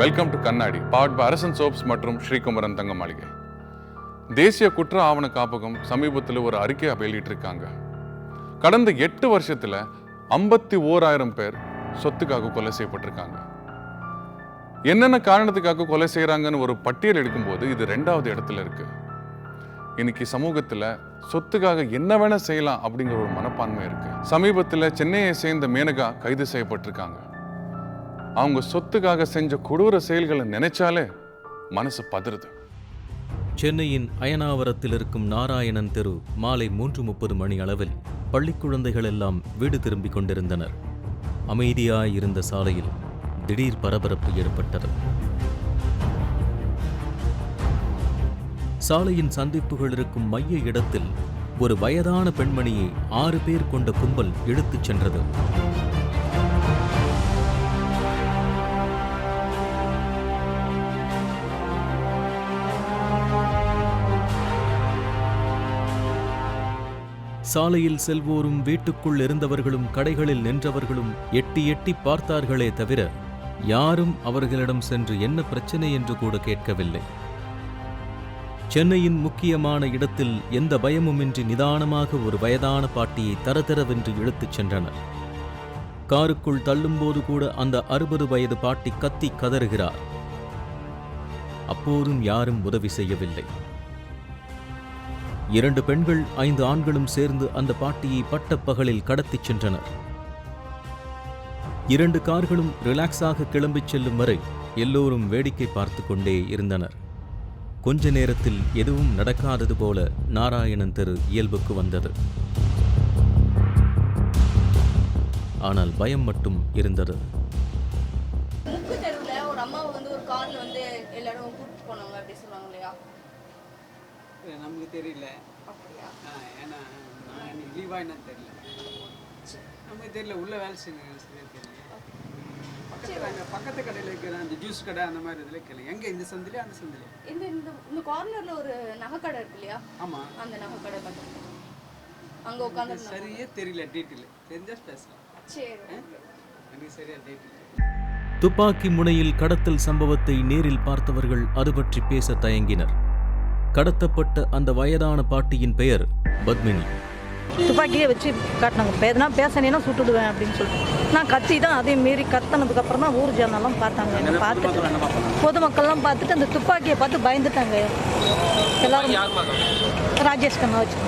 Welcome to Kannadi powered by Arasan soaps மற்றும் ஸ்ரீகுமரன் தங்க மாளிகை தேசிய குற்ற ஆவண காப்பகம் சமீபத்தில் ஒரு அறிக்கையை வெளியிட்டிருக்காங்க. கடந்த எட்டு வருஷத்தில் ஐம்பத்தி ஓராயிரம் பேர் சொத்துக்காக கொலை செய்யப்பட்டிருக்காங்க. என்னென்ன காரணத்துக்காக கொலை செய்கிறாங்கன்னு ஒரு பட்டியல் எடுக்கும்போது இது ரெண்டாவது இடத்துல இருக்கு. இன்னைக்கு சமூகத்தில் சொத்துக்காக என்ன வேணால் செய்யலாம் அப்படிங்கிற ஒரு மனப்பான்மை இருக்கு. சமீபத்தில் சென்னையை சேர்ந்த மேனகா கைது செய்யப்பட்டிருக்காங்க. அவங்க சொத்துக்காக செஞ்ச கொடூர செயல்களை நினைச்சாலே மனசு பதறுது. சென்னையின் அயனாவரத்தில் இருக்கும் நாராயணன் தெரு மாலை மூன்று முப்பது மணி அளவில் பள்ளி குழந்தைகள் எல்லாம் வீடு திரும்பிக் கொண்டிருந்தனர். அமைதியாயிருந்த சாலையில் திடீர் பரபரப்பு ஏற்பட்டது. சாலையின் சந்திப்புகள் இருக்கும் மைய இடத்தில் ஒரு வயதான பெண்மணியை ஆறு பேர் கொண்ட கும்பல் இழுத்துச் சென்றது. சாலையில் செல்வோரும் வீட்டுக்குள் இருந்தவர்களும் கடைகளில் நின்றவர்களும் எட்டி எட்டி பார்த்தார்களே தவிர யாரும் அவர்களிடம் சென்று என்ன பிரச்சனை என்று கூட கேட்கவில்லை. சென்னையின் முக்கியமான இடத்தில் எந்த பயமுமின்றி நிதானமாக ஒரு வயதான பாட்டியை தரதரவென்று இழுத்துச் சென்றனர். காருக்குள் தள்ளும்போது கூட அந்த அறுபது வயது பாட்டி கத்தி கதறுகிறார். அப்போதும் யாரும் உதவி செய்யவில்லை. இரண்டு பெண்கள் ஐந்து ஆண்களும் சேர்ந்து அந்த பாட்டியை பட்டப்பகலில் கடத்திச் சென்றனர். இரண்டு கார்களும் ரிலாக்ஸாக கிளம்பிச் செல்லும் வரை எல்லோரும் வேடிக்கை பார்த்து கொண்டே இருந்தனர். கொஞ்ச நேரத்தில் எதுவும் நடக்காதது போல நாராயணன் தெரு இயல்புக்கு வந்தது. ஆனால் பயம் மட்டும் இருந்தது. நமக்கு தெரியல. ஏன்னா நான் லீவா என்னன்னு தெரியல. நமக்கு தெரியல உள்ள வேலை சரியா தெரியல. பக்கத்தில் அங்கே பக்கத்து கடையில் இருக்கிற அந்த ஜூஸ் கடை அந்த மாதிரி இதில் கேளு எங்கே? இந்த சந்திலே அந்த சந்திலே இந்த இந்த இந்த கார்னர்ல ஒரு நகைக்கடை இருக்கு இல்லையா? ஆமாம் அந்த நகைக்கடை பக்கத்துல. அங்க உட்காந்து சரியே தெரியல டீட்டெயில் தெரிஞ்சா பேசலாம். சரி. எனக்கு சரியா டீட்டெயில் துப்பாக்கி முனையில் கடத்தல் சம்பவத்தை நேரில் பார்த்தவர்கள் அது பற்றி பேச தயங்கினர். கடத்தப்பட்ட அந்த வயதான பாட்டியின் பெயர் பத்மினி. துப்பாக்கியே வச்சு காட்டினாங்க. இப்போ எதனா பேசினேன்னா சுட்டுடுவேன் அப்படின்னு சொல்லிட்டு. நான் கத்தி தான் அதே மீறி கத்தினதுக்கு அப்புறம் தான் ஊர் ஜனெல்லாம் பார்த்தாங்க. என்னை பார்த்துட்டு பொதுமக்கள்லாம் பார்த்துட்டு அந்த துப்பாக்கியை பார்த்து பயந்துட்டாங்க. எல்லாரும் ராஜேஷ் கண்ணா வச்சு.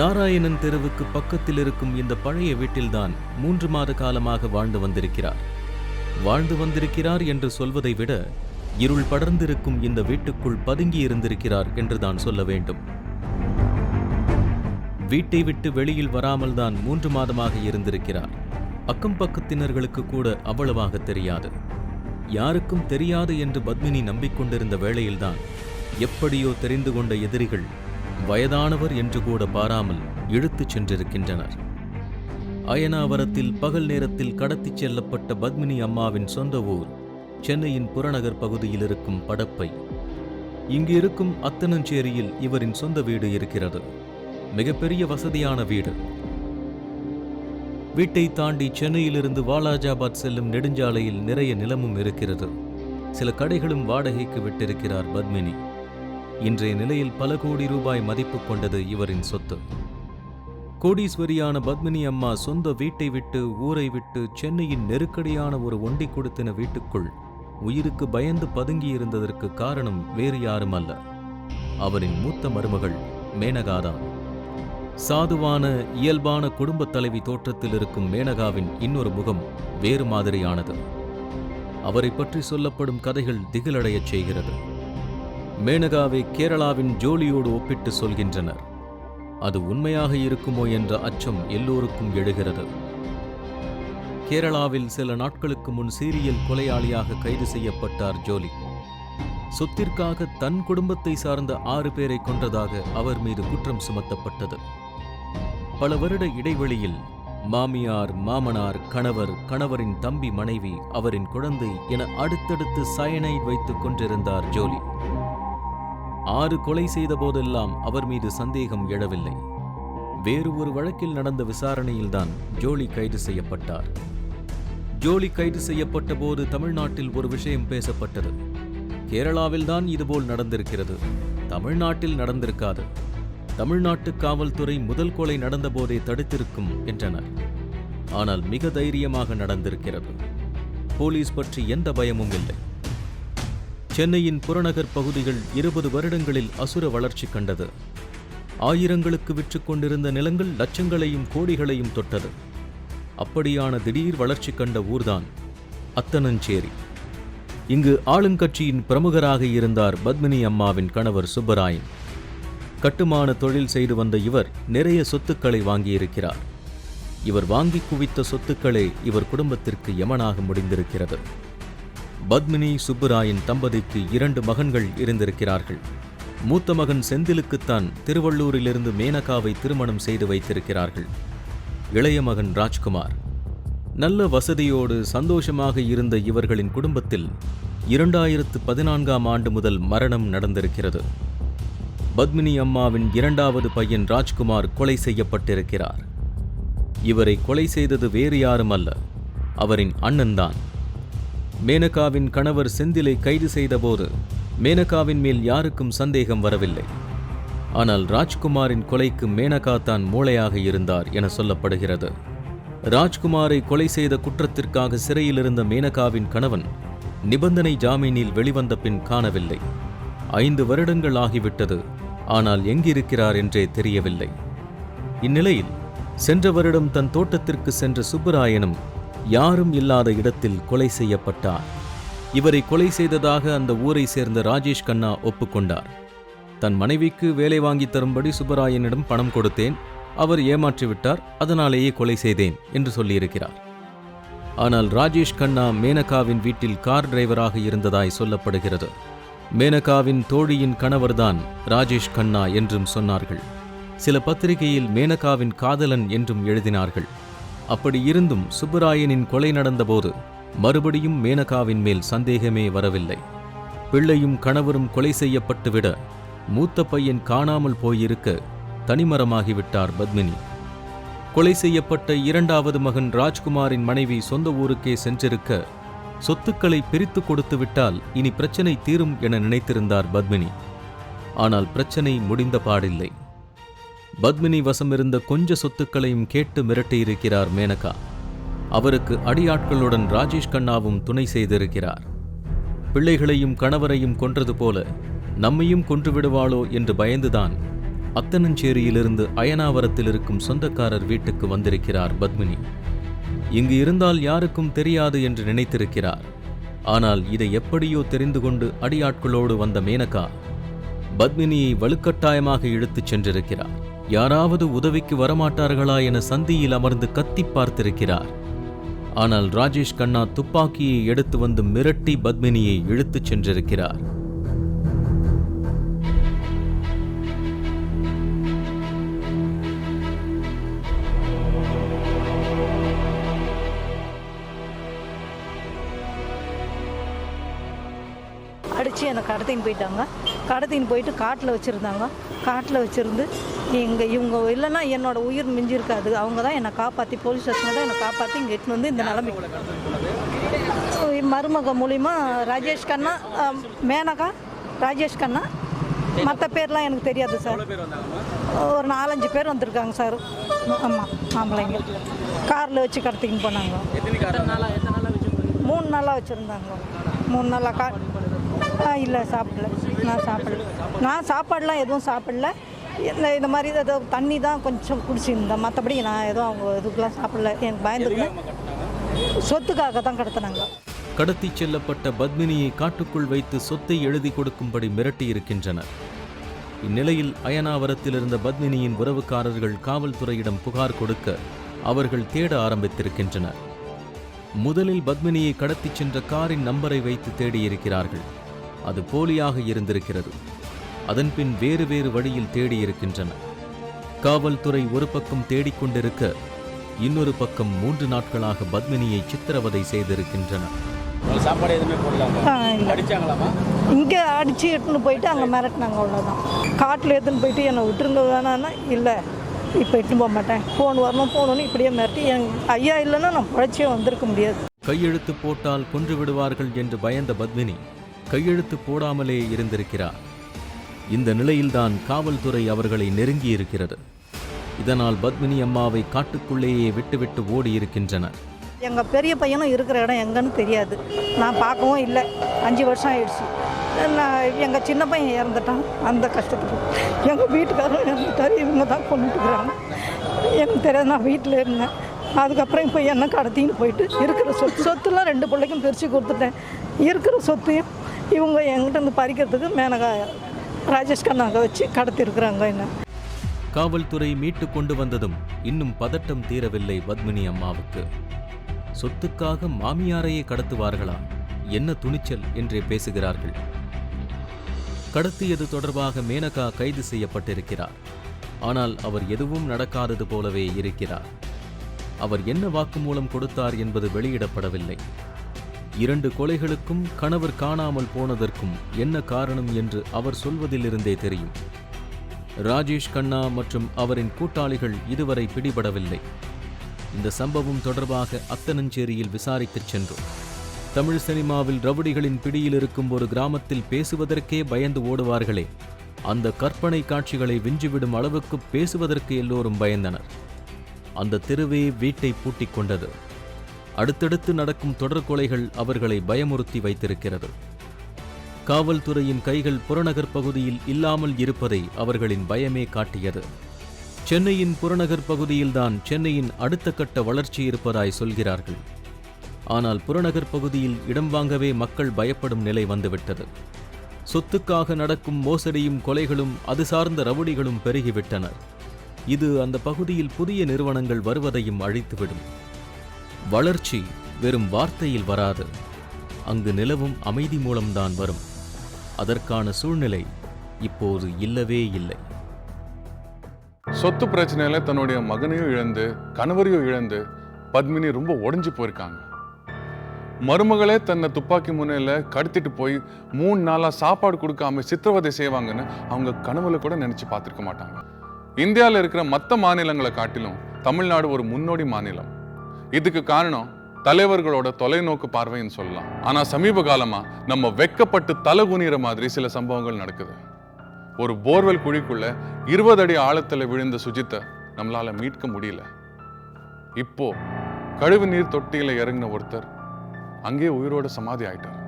நாராயணன் தெருவுக்கு பக்கத்தில் இருக்கும் இந்த பழைய வீட்டில்தான் மூன்று மாத காலமாக வாழ்ந்து வந்திருக்கிறார். வாழ்ந்து வந்திருக்கிறார் என்று சொல்வதை விட இருள் படர்ந்திருக்கும் இந்த வீட்டுக்குள் பதுங்கி இருந்திருக்கிறார் என்றுதான் சொல்ல வேண்டும். வீட்டை விட்டு வெளியில் வராமல் தான் மூன்று மாதமாக இருந்திருக்கிறார். அக்கம் பக்கத்தினர்களுக்கு கூட அவ்வளவாக தெரியாது. யாருக்கும் தெரியாது என்று பத்மினி நம்பிக்கொண்டிருந்த வேளையில்தான் எப்படியோ தெரிந்து கொண்ட எதிரிகள் வயதானவர் என்று கூட பாராமல் இழுத்துச் சென்றிருக்கின்றனர். அயனாவரத்தில் பகல் நேரத்தில் கடத்திச் செல்லப்பட்ட பத்மினி அம்மாவின் சொந்த ஊர் சென்னையின் புறநகர் பகுதியில் இருக்கும் படப்பை. இங்கு இருக்கும் அத்தனஞ்சேரியில் இவரின் சொந்த வீடு இருக்கிறது. மிகப்பெரிய வசதியான வீடு. வீட்டை தாண்டி சென்னையிலிருந்து வாலாஜாபாத் செல்லும் நெடுஞ்சாலையில் நிறைய நிலமும் இருக்கிறது. சில கடைகளும் வாடகைக்கு விட்டிருக்கிறார் பத்மினி. இன்றைய நிலையில் பல கோடி ரூபாய் மதிப்பு கொண்டது இவரின் சொத்து. கோடீஸ்வரியான பத்மினி அம்மா சொந்த வீட்டை விட்டு ஊரை விட்டு சென்னையின் நெருக்கடியான ஒரு ஒண்டி கொடுத்தின வீட்டுக்குள் உயிருக்கு பயந்து பதுங்கியிருந்ததற்கு காரணம் வேறு யாரும் அல்ல அவரின் மூத்த மருமகள் மேனகாதான். சாதுவான இயல்பான குடும்பத் தலைவி தோற்றத்தில் இருக்கும் மேனகாவின் இன்னொரு முகம் வேறு மாதிரியானது. அவரை பற்றி சொல்லப்படும் கதைகள் திகிலடையச் செய்கிறது. மேனகாவை கேரளாவின் ஜோலியோடு ஒப்பிட்டு சொல்கின்றனர். அது உண்மையாக இருக்குமோ என்ற அச்சம் எல்லோருக்கும் எழுகிறது. கேரளாவில் சில நாட்களுக்கு முன் சீரியல் கொலையாளியாக கைது செய்யப்பட்டார் ஜோலி. சொத்திற்காக தன் குடும்பத்தை சார்ந்த ஆறு பேரை கொன்றதாக அவர் மீது குற்றம் சுமத்தப்பட்டது. பல வருட இடைவெளியில் மாமியார் மாமனார் கணவர் கணவரின் தம்பி மனைவி அவரின் குழந்தை என அடுத்தடுத்து சயனைட் வைத்துக் கொண்டிருந்தார் ஜோலி. ஆறு கொலை செய்த போதெல்லாம் அவர் மீது சந்தேகம் எழவில்லை. வேறு ஒரு வழக்கில் நடந்த விசாரணையில்தான் ஜோலி கைது செய்யப்பட்டார். ஜோலி கைது செய்யப்பட்ட போது தமிழ்நாட்டில் ஒரு விஷயம் பேசப்பட்டது. கேரளாவில்தான் இதுபோல் நடந்திருக்கிறது. தமிழ்நாட்டில் நடந்திருக்காது. தமிழ்நாட்டு காவல்துறை முதல் கொலை நடந்தபோதே தடுத்திருக்கும் என்றனர். ஆனால் மிக தைரியமாக நடந்திருக்கிறது. போலீஸ் பற்றி எந்த பயமும் இல்லை. சென்னையின் புறநகர் பகுதிகள் இருபது வருடங்களில் அசுர வளர்ச்சி கண்டது. ஆயிரங்களுக்கு விற்று கொண்டிருந்த நிலங்கள் லட்சங்களையும் கோடிகளையும் தொட்டது. அப்படியான திடீர் வளர்ச்சி கண்ட ஊர்தான் அத்தனஞ்சேரி. இங்கு ஆளுங்கட்சியின் பிரமுகராக இருந்தார் பத்மினி அம்மாவின் கணவர் சுப்பராயன். கட்டுமான தொழில் செய்து வந்த இவர் நிறைய சொத்துக்களை வாங்கியிருக்கிறார். இவர் வாங்கி குவித்த சொத்துக்களே இவர் குடும்பத்திற்கு யமனாக முடிந்திருக்கிறது. பத்மினி சுப்புராயன் தம்பதிக்கு இரண்டு மகன்கள் இருந்திருக்கிறார்கள். மூத்த மகன் செந்திலுக்குத்தான் திருவள்ளூரிலிருந்து மேனகாவை திருமணம் செய்து வைத்திருக்கிறார்கள். இளைய மகன் ராஜ்குமார். நல்ல வசதியோடு சந்தோஷமாக இருந்த இவர்களின் குடும்பத்தில் இரண்டாயிரத்து பதினான்காம் ஆண்டு முதல் மரணம் நடந்திருக்கிறது. பத்மினி அம்மாவின் இரண்டாவது பையன் ராஜ்குமார் கொலை செய்யப்பட்டிருக்கிறார். இவரை கொலை செய்தது வேறு யாரும் அல்ல அவரின் அண்ணன்தான் மேனகாவின் கணவர் செந்திலை கைது செய்தபோது மேனகாவின் மேல் யாருக்கும் சந்தேகம் வரவில்லை. ஆனால் ராஜ்குமாரின் கொலைக்கு மேனகா தான் மூளையாக இருந்தார் என சொல்லப்படுகிறது. ராஜ்குமாரை கொலை செய்த குற்றத்திற்காக சிறையில் இருந்த மேனகாவின் கணவன் நிபந்தனை ஜாமீனில் வெளிவந்த பின் காணவில்லை. ஐந்து வருடங்கள் ஆகிவிட்டது ஆனால் எங்கிருக்கிறார் என்றே தெரியவில்லை. இந்நிலையில் சென்ற வருடம் தன் தோட்டத்திற்கு சென்ற சுப்பராயனும் யாரும் இல்லாத இடத்தில் கொலை செய்யப்பட்டார். இவரை கொலை செய்ததாக அந்த ஊரை சேர்ந்த ராஜேஷ் கண்ணா ஒப்புக்கொண்டார். தன் மனைவிக்கு வேலை வாங்கி தரும்படி சுப்பராயனிடம் பணம் கொடுத்தேன். அவர் ஏமாற்றிவிட்டார் அதனாலேயே கொலை செய்தேன் என்று சொல்லியிருக்கிறார். ஆனால் ராஜேஷ் கண்ணா மேனகாவின் வீட்டில் கார் டிரைவராக இருந்ததாய் சொல்லப்படுகிறது. மேனகாவின் தோழியின் கணவர்தான் ராஜேஷ் கண்ணா என்றும் சொன்னார்கள். சில பத்திரிகையில் மேனகாவின் காதலன் என்றும் எழுதினார்கள். அப்படி இருந்தும் சுப்பராயனின் கொலை நடந்தபோது மறுபடியும் மேனகாவின் மேல் சந்தேகமே வரவில்லை. பிள்ளையும் கணவரும் கொலை செய்யப்பட்டுவிட மூத்த பையன் காணாமல் போயிருக்க தனிமரமாகிவிட்டார் பத்மினி. கொலை செய்யப்பட்ட இரண்டாவது மகன் ராஜ்குமாரின் மனைவி சொந்த ஊருக்கே சென்றிருக்க சொத்துக்களை பிரித்து கொடுத்து விட்டால் இனி பிரச்சனை தீரும் என நினைத்திருந்தார் பத்மினி. ஆனால் பிரச்சனை முடிந்த பாடில்லை. பத்மினி வசமிருந்த கொஞ்ச சொத்துக்களையும் கேட்டு மிரட்டியிருக்கிறார் மேனகா. அவருக்கு அடியாட்களுடன் ராஜேஷ் கண்ணாவும் துணை செய்திருக்கிறார். பிள்ளைகளையும் கணவரையும் கொன்றது போல நம்மையும் கொன்று விடுவாளோ என்று பயந்துதான் அத்தனஞ்சேரியிலிருந்து அயனாவரத்தில் இருக்கும் சொந்தக்காரர் வீட்டுக்கு வந்திருக்கிறார் பத்மினி. இங்கு இருந்தால் யாருக்கும் தெரியாது என்று நினைத்திருக்கிறார். ஆனால் இதை எப்படியோ தெரிந்து கொண்டு அடியாட்களோடு வந்த மேனகா பத்மினியை வலுக்கட்டாயமாக இழுத்துச் சென்றிருக்கிறார். யாராவது உதவிக்கு வரமாட்டார்களா என சந்தியில் அமர்ந்து கத்தி பார்த்திருக்கிறார். ஆனால் ராஜேஷ் கண்ணா துப்பாக்கியை எடுத்து வந்து மிரட்டி பத்மினியை இழுத்துச் சென்றிருக்கிறார். கடத்தின்னு போயிட்டாங்க. கடத்தின்னு போயிட்டு காட்டில் வச்சுருந்தாங்க. காட்டில் வச்சுருந்து இங்கே இவங்க இல்லைன்னா என்னோட உயிர் மிஞ்சிருக்காது அவங்க தான் என்னை காப்பாற்றி போலீஸ் ஸ்டேஷனில் தான் என்னை காப்பாற்றி இங்கே எட்டுன்னு வந்து இந்த நிலைமைக்கு மருமக மூலிமா ராஜேஷ் கண்ணா மேனகா ராஜேஷ் கண்ணா மற்ற பேர்லாம் எனக்கு தெரியாது சார். ஒரு நாலஞ்சு பேர் வந்திருக்காங்க சார். ஆமாம் ஆம்பளைங்க காரில் வச்சு கடத்திக்கின்னு போனாங்க. மூணு நாளாக வச்சுருந்தாங்க. மூணு நாளாக கா இல்லை சாப்பிடல. நான் சாப்பிடல. நான் சாப்பாடுலாம் எதுவும் சாப்பிடல. இந்த இந்த மாதிரி ஏதோ தண்ணி தான் கொஞ்சம் குடிச்சிருந்தேன். மற்றபடி நான் எதுவும் அவங்க இதுக்கெலாம் சாப்பிடல. எனக்கு பயந்துருந்தேன் சொத்துக்காக தான் கடத்தினாங்க கடத்திச் செல்லப்பட்ட பத்மினியை காட்டுக்குள் வைத்து சொத்தை எழுதி கொடுக்கும்படி மிரட்டியிருக்கின்றனர் இந்நிலையில் அயனாவரத்தில் இருந்த பத்மினியின் உறவுக்காரர்கள் காவல்துறையிடம் புகார் கொடுக்க அவர்கள் தேட ஆரம்பித்திருக்கின்றனர். முதலில் பத்மினியை கடத்திச் சென்ற காரின் நம்பரை வைத்து தேடியிருக்கிறார்கள். அது போலியாக இருந்திருக்கிறது. அதன்பின் வேறு வேறு வழியில் தேடியிருக்கின்றனர் காவல்துறை ஒரு பக்கம் தேடிக்கொண்டிருக்க இன்னொரு பக்கம் மூன்று நாட்களாக பத்மினியை சித்திரவதை செய்திருக்கின்றனர் உங்களுக்கு சாப்பாடு எதுவுமே போடலாமா இங்கே அடித்து எடுத்துன்னு போயிட்டு அங்கே மிரட்டினாங்க அவ்வளோதான் காட்டில் எடுத்துன்னு போயிட்டு என்னை விட்டுருங்க வேணான்னா இல்லை. இப்போ எட்டுன்னு போக மாட்டேன். ஃபோன் வரணும் போகணுன்னு இப்படியே மிரட்டி என் ஐயா இல்லைன்னா நான் பழச்சியே வந்திருக்க முடியாது. கையெழுத்து போட்டால் கொன்று விடுவார்கள் என்று பயந்த பத்மினி கையெழுத்து போடாமலே இருந்திருக்கிறார். இந்த நிலையில்தான் காவல்துறை அவர்களை நெருங்கியிருக்கிறது. இதனால் பத்மினி அம்மாவை காட்டுக்குள்ளேயே விட்டுவிட்டு ஓடியிருக்கின்றனர். எங்கள் பெரிய பையனும் இருக்கிற இடம் எங்கன்னு தெரியாது. நான் பார்க்கவும் இல்லை. அஞ்சு வருஷம் ஆயிடுச்சு. நான் எங்கள் சின்ன பையன் இறந்துட்டான். அந்த கஷ்டத்துக்கு. எங்கள் வீட்டுக்காரரும் இறந்துட்டார். இவங்க தான் கொண்டுட்டுக்கிறாங்க. எனக்கு தெரியாது நான் வீட்டில் இருந்தேன். அதுக்கப்புறம் இப்போ என்ன கடத்தின்னு போயிட்டு இருக்கிற சொத்து. சொத்துலாம் ரெண்டு பிள்ளைக்கும் பிரித்து கொடுத்துட்டேன். இருக்கிற சொத்தையும் இவங்க என்கிட்ட இருந்து பறிக்கிறதுக்கு மேனகா ராஜேஷ் கண்ணாக வச்சு கடத்திருக்கிறாங்க என்ன. காவல்துறை மீட்டு கொண்டு வந்ததும் இன்னும் பதட்டம் தீரவில்லை பத்மினி அம்மாவுக்கு. சொத்துக்காக மாமியாரையே கடத்துவார்களா? என்ன துணிச்சல் என்றே பேசுகிறார்கள். கடத்தியது தொடர்பாக மேனகா கைது செய்யப்பட்டிருக்கிறார். ஆனால் அவர் எதுவும் நடக்காதது போலவே இருக்கிறார். அவர் என்ன வாக்குமூலம் கொடுத்தார் என்பது வெளியிடப்படவில்லை. இரண்டு கொலைகளுக்கும் கணவர் காணாமல் போனதற்கும் என்ன காரணம் என்று அவர் சொல்வதிலிருந்தே தெரியும். ராஜேஷ் கண்ணா மற்றும் அவரின் கூட்டாளிகள் இதுவரை பிடிபடவில்லை. இந்த சம்பவம் தொடர்பாக அத்தனஞ்சேரியில் விசாரிக்கச் சென்றோம். தமிழ் சினிமாவில் ரவுடிகளின் பிடியில் இருக்கும் ஒரு கிராமத்தில் பேசுவதற்கே பயந்து ஓடுவார்களே அந்த கற்பனை காட்சிகளை விஞ்சிவிடும் அளவுக்கு பேசுவதற்கு எல்லோரும் பயந்தனர். அந்த தெருவே வீட்டை பூட்டிக் கொண்டது. அடுத்தடுத்து நடக்கும் தொடர் கொலைகள் அவர்களை பயமுறுத்தி வைத்திருக்கிறது. காவல்துறையின் கைகள் புறநகர் பகுதியில் இல்லாமல் இருப்பதை அவர்களின் பயமே காட்டியது. சென்னையின் புறநகர் பகுதியில்தான் சென்னையின் அடுத்த கட்ட வளர்ச்சி இருப்பதாய் சொல்கிறார்கள். ஆனால் புறநகர் பகுதியில் இடம் வாங்கவே மக்கள் பயப்படும் நிலை வந்துவிட்டது. சொத்துக்காக நடக்கும் மோசடியும் கொலைகளும் அது சார்ந்த ரவுடிகளும் பெருகிவிட்டனர். இது அந்த பகுதியில் புதிய நிறுவனங்கள் வருவதையும் அழித்துவிடும். வளர்ச்சி வெறும் வார்த்தையில் வராது. அங்கு நிலவும் அமைதி மூலம்தான் வரும். அதற்கான சூழ்நிலை இப்போது இல்லவே இல்லை. சொத்து பிரச்சனையில தன்னுடைய மகனையும் இழந்து கணவரையும் இழந்து பத்மினி ரொம்ப உடஞ்சு போயிருக்காங்க. மருமகளே தன்னை துப்பாக்கி முனையில கடத்திட்டு போய் மூணு நாளாக சாப்பாடு கொடுக்காம சித்திரவதை செய்வாங்கன்னு அவங்க கனவுல கூட நினைச்சு பார்த்துருக்க மாட்டாங்க. இந்தியாவில் இருக்கிற மற்ற மாநிலங்களை காட்டிலும் தமிழ்நாடு ஒரு முன்னோடி மாநிலம். இதுக்கு காரணம் தலைவர்களோட தொலைநோக்கு பார்வைன்னு சொல்லலாம். ஆனா சமீப காலமா நம்ம வெக்கப்பட்டு தலை குனிகிற மாதிரி சில சம்பவங்கள் நடக்குது. ஒரு போர்வெல் குழிக்குள்ள இருபது அடி ஆழத்துல விழுந்த சுஜித்தை நம்மளால மீட்க முடியல. இப்போ கழிவு நீர் தொட்டியில இறங்கின ஒருத்தர் அங்கேயே உயிரோட சமாதி ஆயிட்டார்.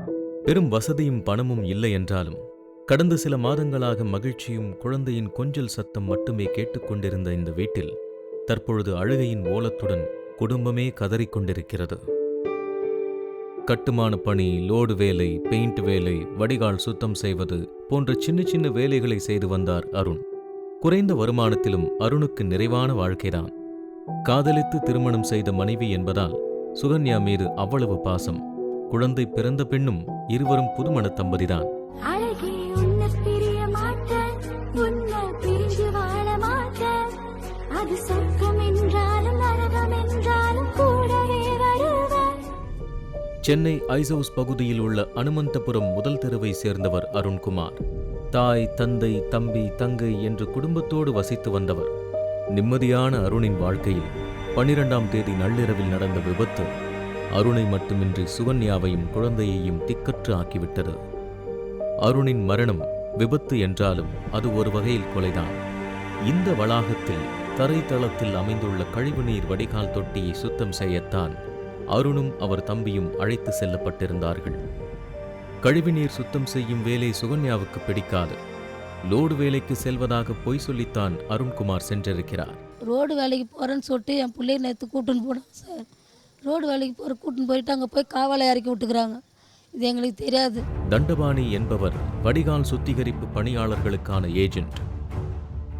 பெரும் வசதியும் பணமும் இல்லை என்றாலும் கடந்த சில மாதங்களாக மகிழ்ச்சியும் குழந்தையின் கொஞ்சல் சத்தம் மட்டுமே கேட்டுக்கொண்டிருந்த இந்த வீட்டில் தற்பொழுது அழுகையின் ஓலத்துடன் குடும்பமே கதறிக்கொண்டிருக்கிறது. கட்டுமான பணி லோடு வேலை பெயிண்ட் வேலை வடிகால் சுத்தம் செய்வது போன்ற சின்ன சின்ன வேலைகளை செய்து வந்தார் அருண். குறைந்த வருமானத்திலும் அருணுக்கு நிறைவான வாழ்க்கைதான். காதலித்து திருமணம் செய்த மனைவி என்பதால் சுகன்யா மீது அவ்வளவு பாசம். குழந்தை பிறந்த பெண்ணும் இருவரும் புதுமண தம்பதிதான். சென்னை ஐசவுஸ் பகுதியில் உள்ள அனுமந்தபுரம் முதல் தெருவை சேர்ந்தவர் அருண்குமார். தாய் தந்தை தம்பி தங்கை என்று குடும்பத்தோடு வசித்து வந்தவர். நிம்மதியான அருணின் வாழ்க்கையில் பனிரெண்டாம் தேதி நள்ளிரவில் நடந்த விபத்து அருணை மட்டுமின்றி சுகன்யாவையும் குழந்தையையும் திக்கற்று ஆக்கிவிட்டது. அருணின் மரணம் விபத்து என்றாலும் அது ஒரு வகையில் கொலைதான். இந்த வளாகத்தில் தரைத்தளத்தில் அமைந்துள்ள கழிவுநீர் வடிகால் தொட்டியை சுத்தம் செய்யத்தான் அருணும் அவர் தம்பியும் அழைத்து செல்லப்பட்டிருந்தார்கள். கழிவுநீர் சுத்தம் செய்யும் வேலை சுகன்யாவுக்கு பிடிக்காது. லோடு வேலைக்கு செல்வதாக பொய் சொல்லித்தான் அருண்குமார் சென்றிருக்கிறார். ரோடு வேலைக்கு போகிறேன்னு சொல்லிட்டு என் பிள்ளைய நேற்று கூட்டின்னு போனாங்க சார். ரோடு வேலைக்கு போகிற கூட்டின்னு போயிட்டு அங்கே போய் காவலை இறக்கி விட்டுக்கிறாங்க. இது எங்களுக்கு தெரியாது. தண்டபாணி என்பவர் வடிகால் சுத்திகரிப்பு பணியாளர்களுக்கான ஏஜென்ட்.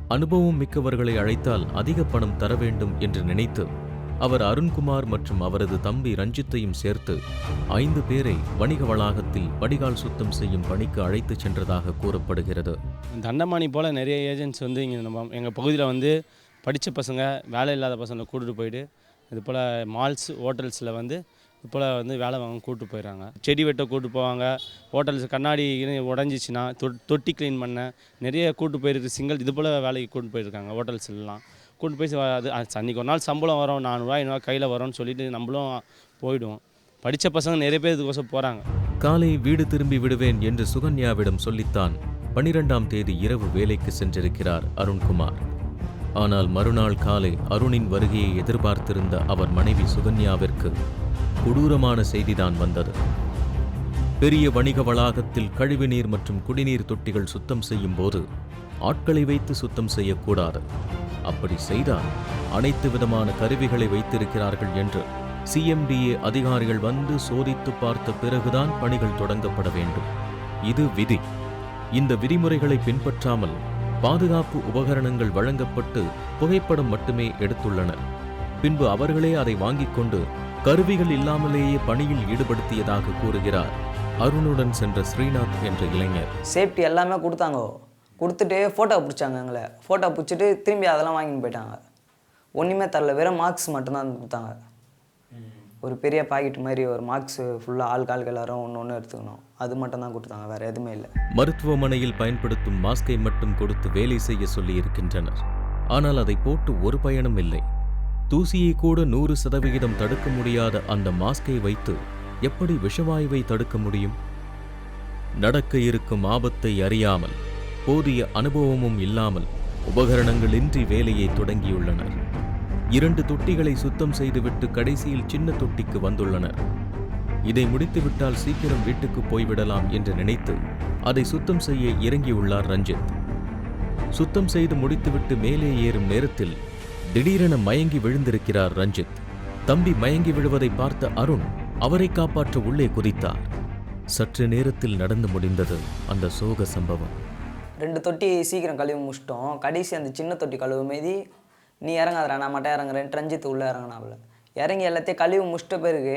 அனுபவம் மிக்கவர்களை அழைத்தால் அதிக பணம் தர வேண்டும் என்று நினைத்து அவர் அருண்குமார் மற்றும் அவரது தம்பி ரஞ்சித்தையும் சேர்த்து ஐந்து பேரை வணிக வளாகத்தில் வடிகால் சுத்தம் செய்யும் பணிக்கு அழைத்துச் சென்றதாக கூறப்படுகிறது. தண்டமானி போல் நிறைய ஏஜென்ட்ஸ் வந்து இங்கே நம்ம எங்கள் பகுதியில் வந்து படித்த பசங்க வேலை இல்லாத பசங்களை கூட்டிட்டு போயிட்டு இது போல் மால்ஸ் ஹோட்டல்ஸில் வந்து இது போல் வந்து வேலை வாங்க கூப்பிட்டு போயிடுறாங்க. செடி வெட்ட கூப்பிட்டு போவாங்க. ஹோட்டல்ஸ் கண்ணாடி உடஞ்சிச்சின்னா தொட்டி க்ளீன் பண்ண நிறைய கூப்பிட்டு போயிருக்கு. சிங்கிள் இது போல் வேலைக்கு கூப்பிட்டு போயிருக்காங்க ஹோட்டல்ஸ்லாம் கொண்டு போய் அது அது அன்றைக்கி ஒரு நாள் சம்பளம் வரும் நானூறுரூவா ஐநூறுவா கையில் வரும்னு சொல்லிட்டு நம்மளும் போயிடுவோம். படித்த பசங்க நிறைய பேர் இதுக்கோசம் போகிறாங்க காலை வீடு திரும்பி விடுவேன் என்று சுகன்யாவிடம் சொல்லித்தான் பனிரெண்டாம் தேதி இரவு வேலைக்கு சென்றிருக்கிறார் அருண்குமார். ஆனால் மறுநாள் காலை அருணின் வருகையை எதிர்பார்த்திருந்த அவர் மனைவி சுகன்யாவிற்கு கொடூரமான செய்திதான் வந்தது. பெரிய வணிக வளாகத்தில் கழிவுநீர் மற்றும் குடிநீர் தொட்டிகள் சுத்தம் செய்யும் போது ஆட்களை வைத்து சுத்தம் செய்யக்கூடாது. அப்படி செய்தால் அனைத்து விதமான கருவிகளை வைத்திருக்கிறார்கள் என்று சிஎம்டிஏ அதிகாரிகள் வந்து சோதித்து பார்த்த பிறகுதான் பணிகள் தொடங்கப்பட வேண்டும். இது விதி. இந்த விதிமுறைகளை பின்பற்றாமல் பாதுகாப்பு உபகரணங்கள் வழங்கப்பட்டு புகைப்படம் மட்டுமே எடுத்துள்ளனர். பின்பு அவர்களே அதை வாங்கிக் கொண்டு கருவிகள் இல்லாமலேயே பணியில் ஈடுபடுத்தியதாக கூறுகிறார் அருணுடன் சென்ற ஸ்ரீநாத் என்ற இளைஞர். சேஃப்டி எல்லாமே கொடுத்தாங்க. கொடுத்துட்டு ஃபோட்டோ பிடிச்சாங்க எங்களை. ஃபோட்டோ பிடிச்சிட்டு திரும்பி அதெல்லாம் வாங்கிட்டு போயிட்டாங்க. ஒன்றுமே தரல. வெறும் மார்க்ஸ் மட்டும்தான் கொடுத்தாங்க. ஒரு பெரிய பாக்கெட் மாதிரி ஒரு மார்க்ஸ் ஃபுல்லாக ஆள் கால்கள் எல்லாரும் ஒன்று ஒன்று எடுத்துக்கணும். அது மட்டும் தான் கொடுத்தாங்க. வேறு எதுவுமே இல்லை. மருத்துவமனையில் பயன்படுத்தும் மாஸ்கை மட்டும் கொடுத்து வேலை செய்ய சொல்லி இருக்கின்றனர். ஆனால் அதை போட்டு ஒரு பயனும் இல்லை. தூசியை கூட நூறு சதவிகிதம் தடுக்க முடியாத அந்த மாஸ்கை வைத்து எப்படி விஷவாயுவை தடுக்க முடியும்? நடக்க இருக்கும் ஆபத்தை அறியாமல். போதிய அனுபவமும் இல்லாமல் உபகரணங்களின்றி வேலையை தொடங்கியுள்ளனர். இரண்டு தொட்டிகளை சுத்தம் செய்துவிட்டு கடைசியில் சின்ன தொட்டிக்கு வந்துள்ளனர். இதை முடித்துவிட்டால் சீக்கிரம் வீட்டுக்கு போய்விடலாம் என்று நினைத்து அதை சுத்தம் செய்ய இறங்கியுள்ளார் ரஞ்சித். சுத்தம் செய்து முடித்துவிட்டு மேலே ஏறும் நேரத்தில் திடீரென மயங்கி விழுந்திருக்கிறார் ரஞ்சித். தம்பி மயங்கி விழுவதை பார்த்த அருண் அவரை காப்பாற்ற உள்ளே குதித்தார். சற்று நேரத்தில் நடந்து முடிந்தது அந்த சோக சம்பவம். ரெண்டு தொட்டி சீக்கிரம் கழுவி முடிச்சிட்டோம். கடைசி அந்த சின்ன தொட்டி கழுவு மீதி நீ இறங்காதடா நான் மட்டும் இறங்குறேன். ரஞ்சித் உள்ளே இறங்கினாப்புல. இறங்கி எல்லாத்தையும் கழுவி முடிச்சிட்ட பிறகு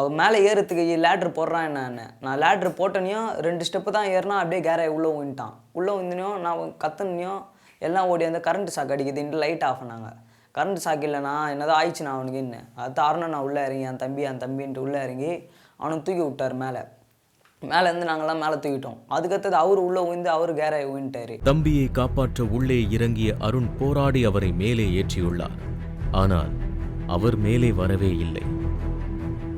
அவன் மேலே ஏறுறதுக்கு லேட்ரு போடுறான் என்னன்னு நான் லேட்ரு போட்டனையும் ரெண்டு ஸ்டெப்பு தான் ஏறினா அப்படியே கேரை உள்ளே விழுந்துட்டான் உள்ளே விழுந்தனையும் நான் கத்துனையும் எல்லாம் ஓடி வந்து கரண்ட் ஷாக் அடிக்குதுன்ட்டு லைட் ஆஃப் பண்ணாங்க கரண்ட் ஷாக் இல்லைண்ணா என்னதான் ஆயிடுச்சுண்ணா அவனுக்குன்னு அது தாரணம் நான் உள்ளே இறங்கி என் தம்பி என் தம்பின்ட்டு உள்ளே இறங்கி அவனுக்கு தூக்கி விட்டார் மேலே. மேலே இருந்து நாங்கள்லாம் மேலே தூக்கிட்டோம். அதுக்கடுத்தது அவர் உள்ளே விழுந்து அவர் கேராய் விழுந்துட்டாரு தம்பியை காப்பாற்ற உள்ளே இறங்கிய அருண் போராடி அவரை மேலே ஏற்றியுள்ளார். ஆனால் அவர் மேலே வரவே இல்லை.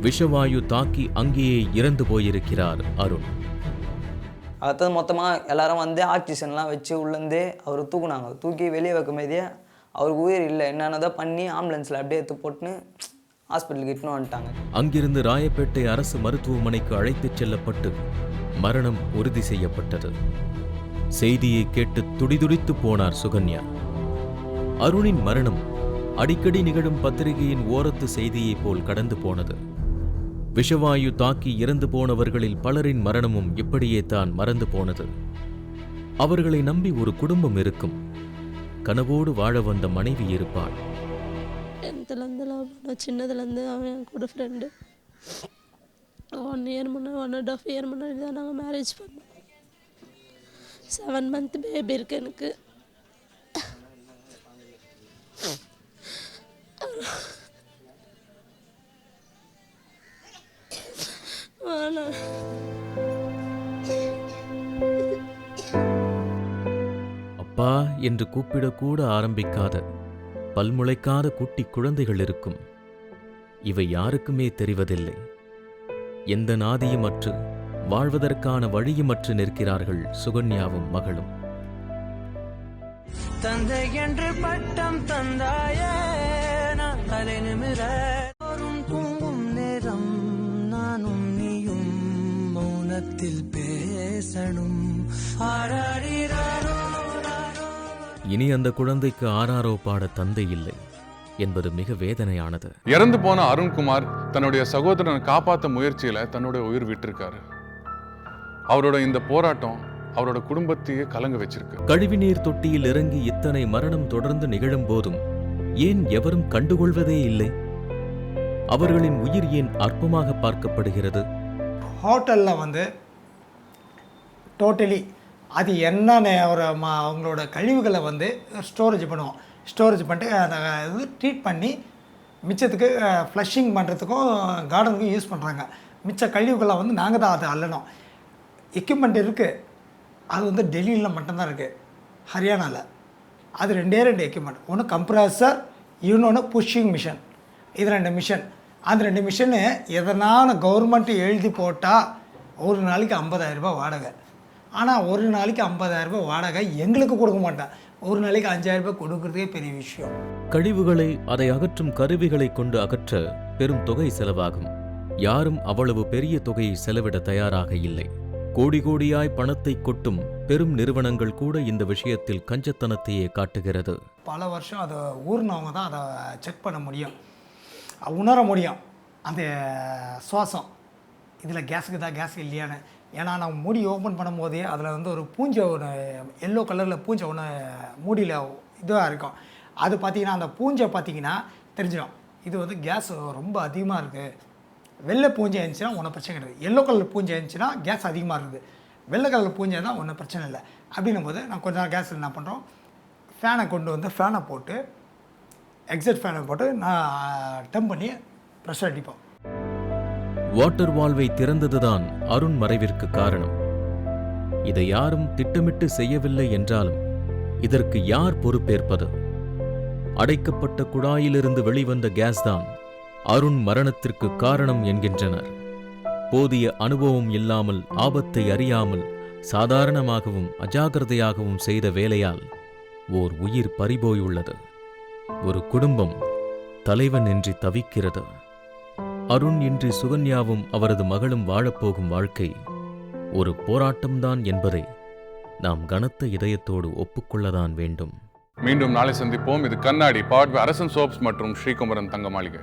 விஷவாயு தாக்கி அங்கேயே இறந்து போயிருக்கிறார் அருண். அடுத்தது மொத்தமாக எல்லாரும் வந்து ஆக்சிஜன்லாம் வச்சு உள்ளேருந்து அவர் தூக்குனாங்க. தூக்கி வெளியே வைக்கும் போதே அவருக்கு உயிர் இல்லை. என்னென்னதோ பண்ணி ஆம்புலன்ஸில் அப்படியே எடுத்து போட்டுன்னு ஹாஸ்பிட்டலுக்கு இட்டுன்னு வந்துட்டாங்க. அங்கிருந்து ராயப்பேட்டை அரசு மருத்துவமனைக்கு அழைத்துச் செல்லப்பட்டு மரணம் உறுதி செய்யப்பட்டது. செய்தியை கேட்டு துடிதுடித்து போனார் சுகன்யா. அருணின் மரணம் அடிக்கடி நிகழும் பத்திரிகையின் ஓரத்து செய்தியைப் போல் கடந்து போனது. விஷவாயு தாக்கி இறந்து போனவர்களில் பலரின் மரணமும் இப்படியே தான் மறந்து போனது. அவர்களை நம்பி ஒரு குடும்பம் இருக்கும். கனவோடு வாழ வந்த மனைவி இருப்பாள். டென்த்துலேருந்து நான் சின்னதுலேருந்து அவன் என் கூட ஃப்ரெண்டு ஒன் இயர் முன்னாடி ஒன் அண்ட் ஆஃப் இயர் முன்னாடி தான் நாங்கள் மேரேஜ் பண்ணோம். செவன் மந்த் பேபி இருக்கு எனக்கு. அப்பா என்று கூப்பிடக்கூட ஆரம்பிக்காத. பல்முளைக்காத குட்டி குழந்தைகள் இருக்கும். இவை யாருக்குமே தெரிவதில்லை. எந்த நாதியுமற்று வாழ்வதற்கான வழியுமற்று நிற்கிறார்கள் சுகன்யாவும் மகளும். தந்தை என்று பட்டம் தந்தாய நான் தலை நிமிர தூங்கும் நேரம் நானும் நீயும் மௌனத்தில் பேசணும். ஆராடிரா இனி அந்த குழந்தைக்கு ஆராரோ பாட தந்தை இல்லை என்பது மிக வேதனையானது. இறந்து போன அருண்குமார் தன்னுடைய சகோதரனை காப்பாற்ற முயற்சியில தன்னுடைய உயிர் விட்டிருக்காரு. அவரோட இந்த போராட்டம் அவரோட குடும்பத்தையே கலங்க வச்சிருக்கு. கழிவுநீர் தொட்டியில் இறங்கி இத்தனை மரணம் தொடர்ந்து நிகழும் போதும் ஏன் எவரும் கண்டுகொள்வதே இல்லை? அவர்களின் உயிர் ஏன் அற்பமாக பார்க்கப்படுகிறது? ஹோட்டலில் வந்து டோட்டலி அது என்னென்ன ஒரு மா அவங்களோட கழிவுகளை வந்து ஸ்டோரேஜ் பண்ணுவோம். ஸ்டோரேஜ் பண்ணிட்டு அதை இது ட்ரீட் பண்ணி மிச்சத்துக்கு ஃப்ளஷிங் பண்ணுறதுக்கும் கார்டனுக்கும் யூஸ் பண்ணுறாங்க மிச்ச கழிவுகளை வந்து நாங்கள் தான் அதை அள்ளணும். எக்யூப்மெண்ட் இருக்குது அது வந்து டெல்லியில் மட்டும்தான் இருக்குது ஹரியானாவில் அது ரெண்டே ரெண்டு எக்யூப்மெண்ட் ஒன்று கம்ப்ரஸர் இன்னொன்று புஷ்ஷிங் மிஷின் இது ரெண்டு மிஷின் அந்த ரெண்டு மிஷினு எதனான கவர்மெண்ட் எழுதி போட்டால் ஒரு நாளைக்கு ஐம்பதாயிரரூபா வாடகை. ஆனால் ஒரு நாளைக்கு 50000 ரூபாய் வாடகை எங்களுக்கு கொடுக்க மாட்டேன் ஒரு நாளைக்கு 5000 ரூபாய் கொடுக்குறதே பெரிய விஷயம். கழிவுகளை அதை அகற்றும் கருவிகளை கொண்டு அகற்ற பெரும் தொகை செலவாகும். யாரும் அவ்வளவு பெரிய தொகையை செலவிட தயாராக இல்லை. கோடி கோடியாய் பணத்தை கொட்டும் பெரும் நிறுவனங்கள் கூட இந்த விஷயத்தில் கஞ்சத்தனத்தையே காட்டுகிறது. பல வருஷம் அதை ஊர்னவங்க தான் அதை செக் பண்ண முடியும். உணர முடியும். அந்த சுவாசம். இதில் கேஸுக்கு தான் கேஸ் இல்லையான்னு. ஏன்னா நான் மூடி ஓப்பன் பண்ணும்போதே அதில் வந்து ஒரு பூஞ்சை ஒன்று எல்லோ கலரில் பூஞ்சை ஒன்று மூடியில் இதுவாக இருக்கும். அது பார்த்தீங்கன்னா அந்த பூஞ்சை பார்த்தீங்கன்னா தெரிஞ்சிடும். இது வந்து கேஸ் ரொம்ப அதிகமாக இருக்குது வெள்ளை பூஞ்சை இருந்துச்சுன்னா ஒன்றும் பிரச்சனை கிடையாது. எல்லோ கலர் பூஞ்சை இருந்துச்சுன்னா கேஸ் அதிகமாக இருக்குது. வெள்ளை கலர் பூஞ்சை தான் ஒன்றும் பிரச்சனை இல்லை. அப்படின்னும் போது நான் கொஞ்ச நேரம் கேஸ் என்ன பண்ணுறோம் ஃபேனை கொண்டு வந்து ஃபேனை போட்டு எக்ஸிட் ஃபேனை போட்டு நான் டெம் பண்ணி ப்ரெஷர் அடிப்போம். வாட்டர் வால்வை திறந்ததுதான் அருண் மறைவிற்கு காரணம். இதை யாரும் திட்டமிட்டு செய்யவில்லை என்றாலும் இதற்கு யார் பொறுப்பேற்பது? அடைக்கப்பட்ட குழாயிலிருந்து வெளிவந்த கேஸ்தான் அருண் மரணத்திற்கு காரணம் என்கின்றனர். போதிய அனுபவம் இல்லாமல் ஆபத்தை அறியாமல் சாதாரணமாகவும் அஜாக்கிரதையாகவும் செய்த வேலையால் ஓர் உயிர் பறிபோயுள்ளது. ஒரு குடும்பம் தலைவன் என்று தவிக்கிறது. அருண் இன்றி சுகன்யாவும் அவரது மகளும் வாழப்போகும் வாழ்க்கை ஒரு போராட்டம்தான் என்பதை நாம் கனத்த இதயத்தோடு ஒப்புக்கொள்ளதான் வேண்டும். மீண்டும் நாளை சந்திப்போம். இது கண்ணாடி பவர்ட் அரசன் சோப்ஸ் மற்றும் ஸ்ரீகுமரன் தங்க மாளிகை